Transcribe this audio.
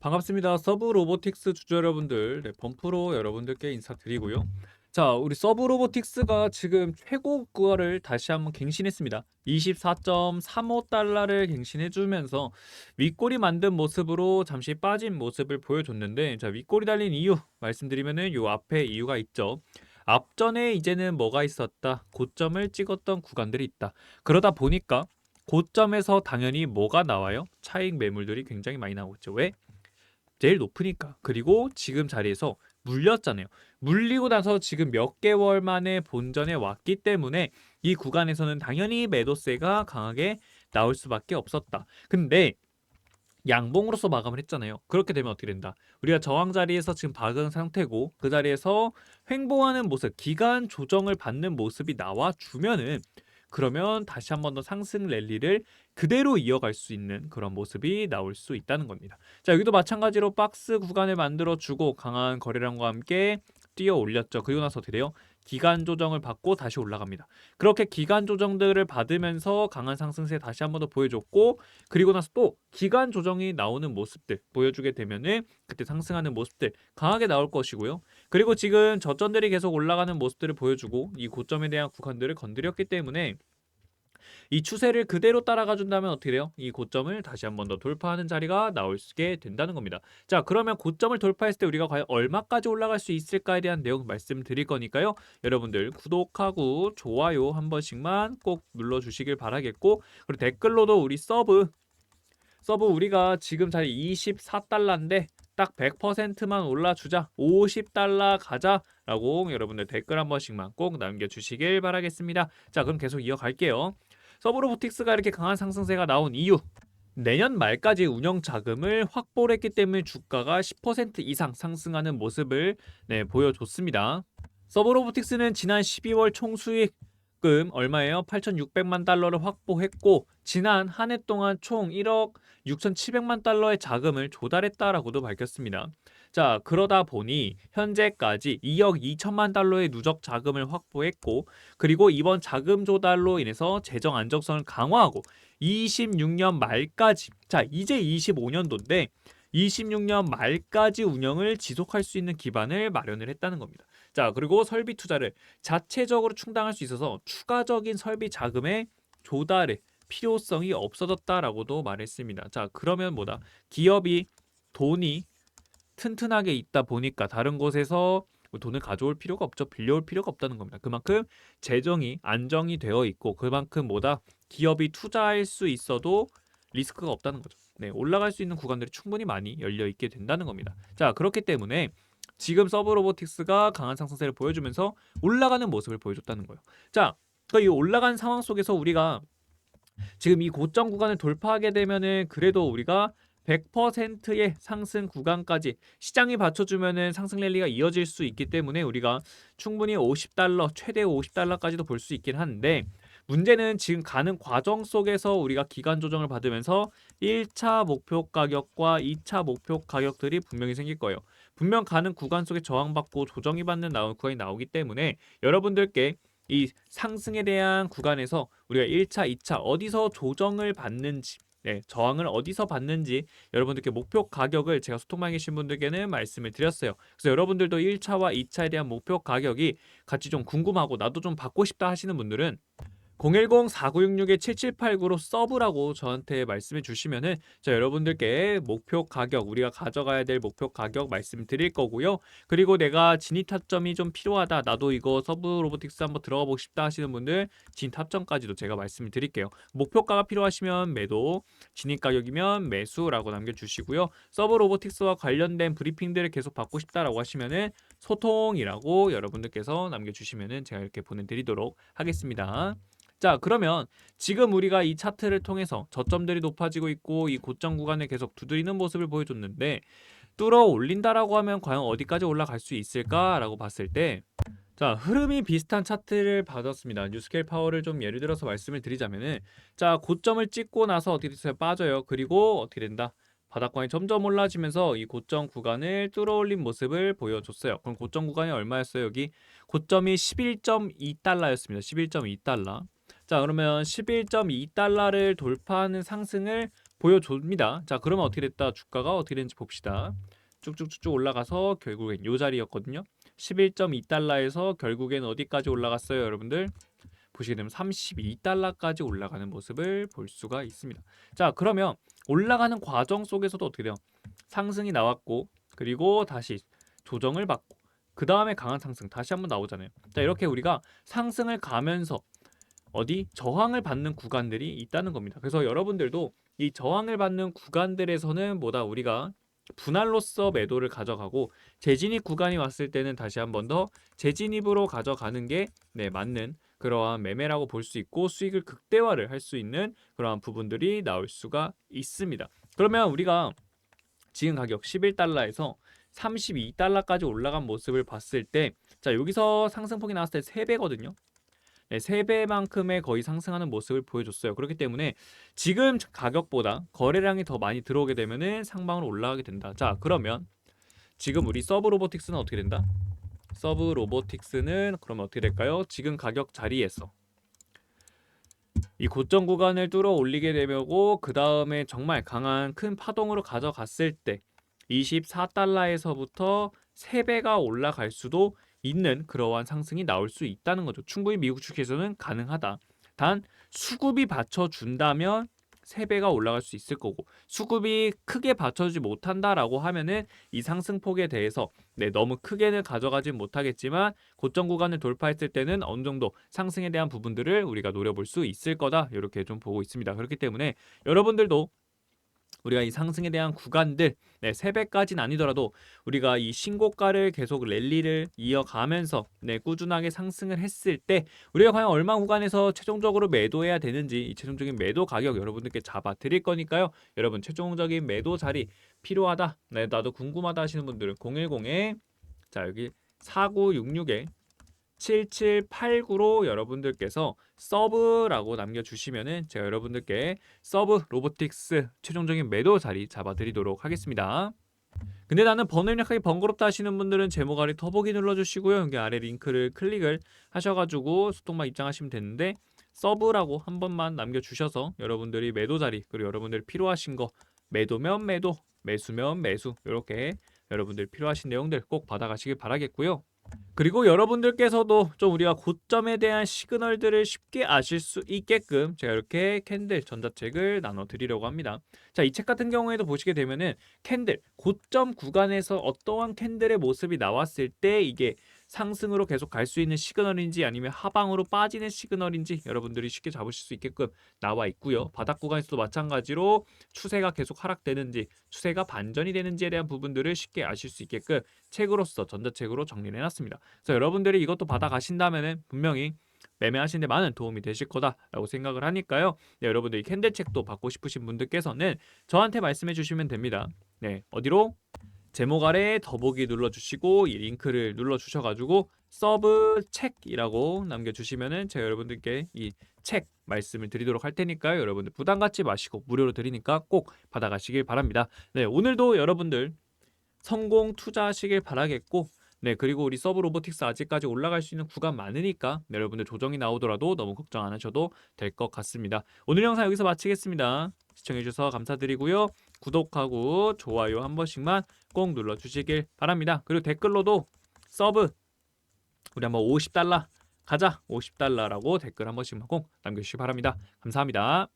반갑습니다. 서브 로보틱스 주주 여러분들, 네, 범프로 여러분들께 인사드리고요. 자, 우리 서브 로보틱스가 지금 최고가를 다시 한번 갱신했습니다. 24.35달러를 갱신해주면서 윗골이 만든 모습으로 잠시 빠진 모습을 보여줬는데, 자, 윗골이 달린 이유 말씀드리면은 요 앞에 이유가 있죠. 앞전에 이제는 뭐가 있었다? 고점을 찍었던 구간들이 있다. 그러다 보니까 고점에서 당연히 뭐가 나와요? 차익 매물들이 굉장히 많이 나오고 있죠. 왜? 제일 높으니까. 그리고 지금 자리에서 물렸잖아요. 물리고 나서 지금 몇 개월 만에 본전에 왔기 때문에 이 구간에서는 당연히 매도세가 강하게 나올 수밖에 없었다. 근데 양봉으로서 마감을 했잖아요. 그렇게 되면 어떻게 된다? 우리가 저항 자리에서 지금 박은 상태고 그 자리에서 횡보하는 모습, 기간 조정을 받는 모습이 나와 주면은 그러면 다시 한 번 더 상승 랠리를 그대로 이어갈 수 있는 그런 모습이 나올 수 있다는 겁니다. 자, 여기도 마찬가지로 박스 구간을 만들어 주고 강한 거래량과 함께 뛰어 올렸죠. 그리고 나서 어떻게 돼요? 기간 조정을 받고 다시 올라갑니다. 그렇게 기간 조정들을 받으면서 강한 상승세 다시 한 번 더 보여줬고 그리고 나서 또 기간 조정이 나오는 모습들 보여주게 되면은 그때 상승하는 모습들 강하게 나올 것이고요. 그리고 지금 저점들이 계속 올라가는 모습들을 보여주고 이 고점에 대한 구간들을 건드렸기 때문에 이 추세를 그대로 따라가 준다면 어떻게 돼요? 이 고점을 다시 한 번 더 돌파하는 자리가 나올 수 있게 된다는 겁니다. 자, 그러면 고점을 돌파했을 때 우리가 과연 얼마까지 올라갈 수 있을까에 대한 내용 말씀드릴 거니까요. 여러분들 구독하고 좋아요 한 번씩만 꼭 눌러 주시길 바라겠고 그리고 댓글로도 우리 서브 서브 우리가 지금 자리 24달러인데 딱 100%만 올라주자 50달러 가자 라고 여러분들 댓글 한 번씩만 꼭 남겨주시길 바라겠습니다. 자 그럼 계속 이어갈게요. 서브로보틱스가 이렇게 강한 상승세가 나온 이유 내년 말까지 운영 자금을 확보를 했기 때문에 주가가 10% 이상 상승하는 모습을 네, 보여줬습니다. 서브로보틱스는 지난 12월 총수익 금 얼마예요? 8,600만 달러를 확보했고 지난 한 해 동안 총 1억 6,700만 달러의 자금을 조달했다라고도 밝혔습니다. 자, 그러다 보니 현재까지 2억 2천만 달러의 누적 자금을 확보했고 그리고 이번 자금 조달로 인해서 재정 안정성을 강화하고 26년 말까지 자, 이제 25년도인데 26년 말까지 운영을 지속할 수 있는 기반을 마련을 했다는 겁니다. 자, 그리고 설비 투자를 자체적으로 충당할 수 있어서 추가적인 설비 자금의 조달의 필요성이 없어졌다라고도 말했습니다. 자, 그러면 뭐다? 기업이 돈이 튼튼하게 있다 보니까 다른 곳에서 돈을 가져올 필요가 없죠. 빌려올 필요가 없다는 겁니다. 그만큼 재정이 안정이 되어 있고 그만큼 뭐다 기업이 투자할 수 있어도 리스크가 없다는 거죠. 네, 올라갈 수 있는 구간들이 충분히 많이 열려 있게 된다는 겁니다. 자, 그렇기 때문에 지금 서브 로보틱스가 강한 상승세를 보여주면서 올라가는 모습을 보여줬다는 거예요. 자, 그러니까 이 올라간 상황 속에서 우리가 지금 이 고점 구간을 돌파하게 되면은 그래도 우리가 100%의 상승 구간까지 시장이 받쳐주면은 상승 랠리가 이어질 수 있기 때문에 우리가 충분히 50달러 최대 50달러까지도 볼 수 있긴 한데 문제는 지금 가는 과정 속에서 우리가 기간 조정을 받으면서 1차 목표 가격과 2차 목표 가격들이 분명히 생길 거예요. 분명 가는 구간 속에 저항받고 조정이 받는 나온 구간이 나오기 때문에 여러분들께 이 상승에 대한 구간에서 우리가 1차, 2차 어디서 조정을 받는지 네, 저항을 어디서 받는지 여러분들께 목표 가격을 제가 소통방에 계신 분들께는 말씀을 드렸어요. 그래서 여러분들도 1차와 2차에 대한 목표 가격이 같이 좀 궁금하고 나도 좀 받고 싶다 하시는 분들은 010-4966-7789로 서브라고 저한테 말씀해 주시면은 자 여러분들께 목표 가격 우리가 가져가야 될 목표 가격 말씀드릴 거고요. 그리고 내가 진입 타점이 좀 필요하다. 나도 이거 서브 로보틱스 한번 들어가 보고 싶다 하시는 분들 진입 타점까지도 제가 말씀을 드릴게요. 목표가가 필요하시면 매도, 진입 가격이면 매수라고 남겨 주시고요. 서브 로보틱스와 관련된 브리핑들을 계속 받고 싶다라고 하시면은 소통이라고 여러분들께서 남겨 주시면은 제가 이렇게 보내 드리도록 하겠습니다. 자, 그러면 지금 우리가 이 차트를 통해서 저점들이 높아지고 있고 이 고점 구간을 계속 두드리는 모습을 보여줬는데 뚫어 올린다라고 하면 과연 어디까지 올라갈 수 있을까라고 봤을 때 자, 흐름이 비슷한 차트를 받았습니다. 뉴스케일 파워를 좀 예를 들어서 말씀을 드리자면은 자, 고점을 찍고 나서 됐어요? 빠져요. 그리고 어떻게 된다? 바닥권이 점점 올라지면서 이 고점 구간을 뚫어 올린 모습을 보여줬어요. 그럼 고점 구간이 얼마였어요? 여기 고점이 11.2달러였습니다. 11.2달러. 자, 그러면 11.2달러를 돌파하는 상승을 보여줍니다. 자, 그러면 어떻게 됐다? 주가가 어떻게 되는지 봅시다. 쭉쭉쭉쭉 올라가서 결국엔 요 자리였거든요. 11.2달러에서 결국엔 어디까지 올라갔어요, 여러분들? 보시게 되면 32달러까지 올라가는 모습을 볼 수가 있습니다. 자, 그러면 올라가는 과정 속에서도 어떻게 돼요? 상승이 나왔고 그리고 다시 조정을 받고 그 다음에 강한 상승 다시 한번 나오잖아요. 자, 이렇게 우리가 상승을 가면서 어디 저항을 받는 구간들이 있다는 겁니다. 그래서 여러분들도 이 저항을 받는 구간들에서는 뭐다 우리가 분할로서 매도를 가져가고 재진입 구간이 왔을 때는 다시 한 번 더 재진입으로 가져가는 게 네, 맞는 그러한 매매라고 볼 수 있고 수익을 극대화를 할 수 있는 그러한 부분들이 나올 수가 있습니다. 그러면 우리가 지금 가격 11달러에서 32달러까지 올라간 모습을 봤을 때 자, 여기서 상승폭이 나왔을 때 3배거든요. 네, 3배만큼의 거의 상승하는 모습을 보여줬어요. 그렇기 때문에 지금 가격보다 거래량이 더 많이 들어오게 되면은 상방으로 올라가게 된다. 자, 그러면 지금 우리 서브 로보틱스는 어떻게 된다? 서브 로보틱스는 그러면 어떻게 될까요? 지금 가격 자리에서 이 고점 구간을 뚫어 올리게 되면고 그 다음에 정말 강한 큰 파동으로 가져갔을 때 24달러에서부터 3배가 올라갈 수도 있는 그러한 상승이 나올 수 있다는 거죠. 충분히 미국 주식에서는 가능하다. 단 수급이 받쳐준다면 3배가 올라갈 수 있을 거고 수급이 크게 받쳐주지 못한다라고 하면은 이 상승폭에 대해서 네, 너무 크게는 가져가진 못하겠지만 고점 구간을 돌파했을 때는 어느 정도 상승에 대한 부분들을 우리가 노려볼 수 있을 거다 이렇게 좀 보고 있습니다. 그렇기 때문에 여러분들도 우리가 이 상승에 대한 구간들 네, 3배까지는 아니더라도 우리가 이 신고가를 계속 랠리를 이어가면서 네, 꾸준하게 상승을 했을 때 우리가 과연 얼마 구간에서 최종적으로 매도해야 되는지 이 최종적인 매도 가격 여러분들께 잡아 드릴 거니까요. 여러분 최종적인 매도 자리 필요하다. 네, 나도 궁금하다 하시는 분들은 010에 자, 여기 4966에 7789로 여러분들께서 서브라고 남겨주시면은 제가 여러분들께 서브 로보틱스 최종적인 매도 자리 잡아드리도록 하겠습니다. 근데 나는 번호 입력하기 번거롭다 하시는 분들은 제목 아래 더보기 눌러주시고요. 여기 아래 링크를 클릭을 하셔가지고 소통만 입장하시면 되는데 서브라고 한 번만 남겨주셔서 여러분들이 매도 자리 그리고 여러분들이 필요하신 거 매도면 매도 매수면 매수 이렇게 여러분들 필요하신 내용들 꼭 받아가시길 바라겠고요. 그리고 여러분들께서도 좀 우리가 고점에 대한 시그널들을 쉽게 아실 수 있게끔 제가 이렇게 캔들 전자책을 나눠 드리려고 합니다. 자, 이 책 같은 경우에도 보시게 되면은 캔들 고점 구간에서 어떠한 캔들의 모습이 나왔을 때 이게 상승으로 계속 갈 수 있는 시그널인지 아니면 하방으로 빠지는 시그널인지 여러분들이 쉽게 잡으실 수 있게끔 나와 있고요. 바닥 구간에서도 마찬가지로 추세가 계속 하락되는지 추세가 반전이 되는지에 대한 부분들을 쉽게 아실 수 있게끔 책으로서 전자책으로 정리를 해놨습니다. 그래서 여러분들이 이것도 받아가신다면은 분명히 매매하시는데 많은 도움이 되실 거다라고 생각을 하니까요. 네, 여러분들이 캔들책도 받고 싶으신 분들께서는 저한테 말씀해 주시면 됩니다. 네, 어디로? 제목 아래 더보기 눌러주시고 이 링크를 눌러주셔가지고 서브 책이라고 남겨주시면은 제가 여러분들께 이 책 말씀을 드리도록 할 테니까요. 여러분들 부담 갖지 마시고 무료로 드리니까 꼭 받아가시길 바랍니다. 네, 오늘도 여러분들 성공 투자하시길 바라겠고 네 그리고 우리 서브 로보틱스 아직까지 올라갈 수 있는 구간 많으니까 네, 여러분들 조정이 나오더라도 너무 걱정 안 하셔도 될 것 같습니다. 오늘 영상 여기서 마치겠습니다. 시청해주셔서 감사드리고요. 구독하고 좋아요 한 번씩만 꼭 눌러주시길 바랍니다. 그리고 댓글로도 서브 우리 한번 50달러 가자 50달러라고 댓글 한 번씩만 꼭 남겨주시기 바랍니다. 감사합니다.